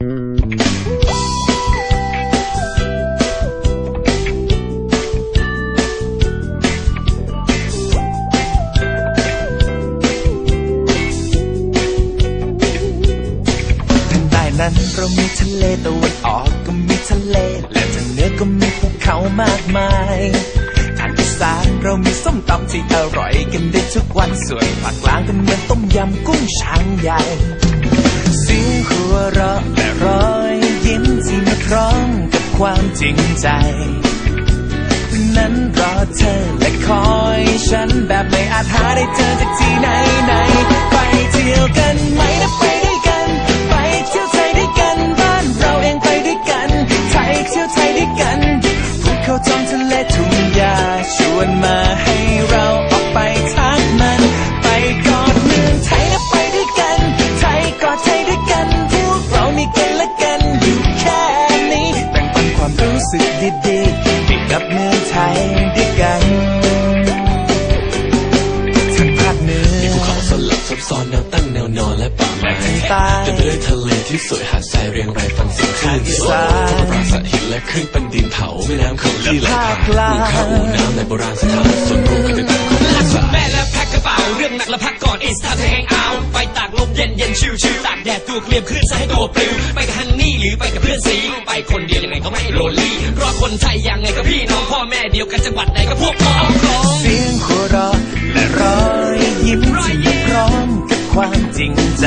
ทางใต้นั้นเรามีทะเลตะวันออกก็มีทะเล และทางเหนือก็มีภูเขามากมายทางอีสานเรามีส้มตำที่อร่อยกันได้ทุกวันส่วนภาคกลางก็เหมือนต้มยำกุ้งช้างใหญ่เสียงหัวเราะ จริงใจ นั้นรอเธอและคอยฉันแบบไม่อาจหาได้เจอจากที่ไหนไหน ไปเที่ยวกันไหมนะ สึกดีๆให้กับเมืองไทยด้วยกันทางภาคเหนือภูเขาสลับซับซ้อนแนวตั้งแนวนอนและป่าไม้ทางใต้เต็มไปด้วยทะเลที่สวยหาดทรายเรียงรายฟังเสียงคลื่นอีสานปราสาทหินและคลื่นเป็นดินเผาแม่น้ำเขาที่ไหลผ่านภาคกลางอู่ข้าวอู่น้ำในโบราณสถานส่วนรวมกันเป็น วเคลียบคลื่นซะให้ตัวปลิวไปกับฮันนี่หรือไปกับเพื่อนสีไปคนเดียวยังไงก็ไม่โรลลี่เพราะคนไทยยังไงก็พี่น้องพ่อแม่เดียวกันจังหวัดไหนก็พวกพ้องน้องเสียงหัวเราะและรอยยิ้มที่พร้อมกับความจริงใจ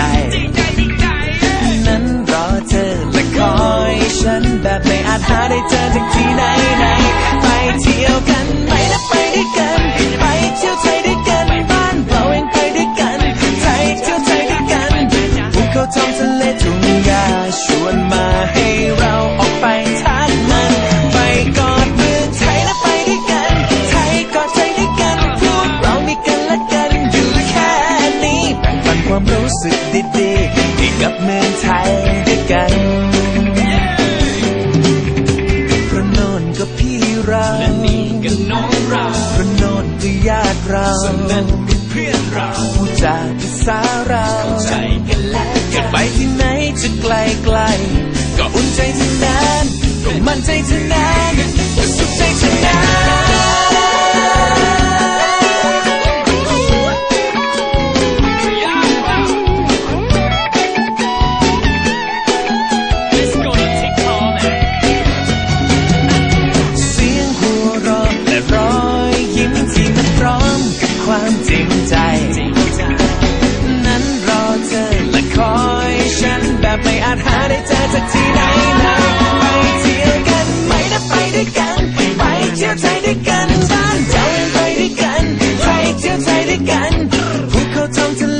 ญาติเราส่วนนั้นก็เพื่อนเราผู้จาภาษาเราใจกันและกัจะนไปที่ไหนจะไกลไกล ริงใจ นั้นรอเธอและคอยฉันแบบไม่อาจหาได้เจอจากที่ไหนเลยไปเที่ยวกันไหมนะไปด้วยกัน ไปเที่ยวใจด้วยกันบ้านเจ้าเองไปด้วยกัน ไปเที่ยวใจด้วยกันพูเขาทองทะ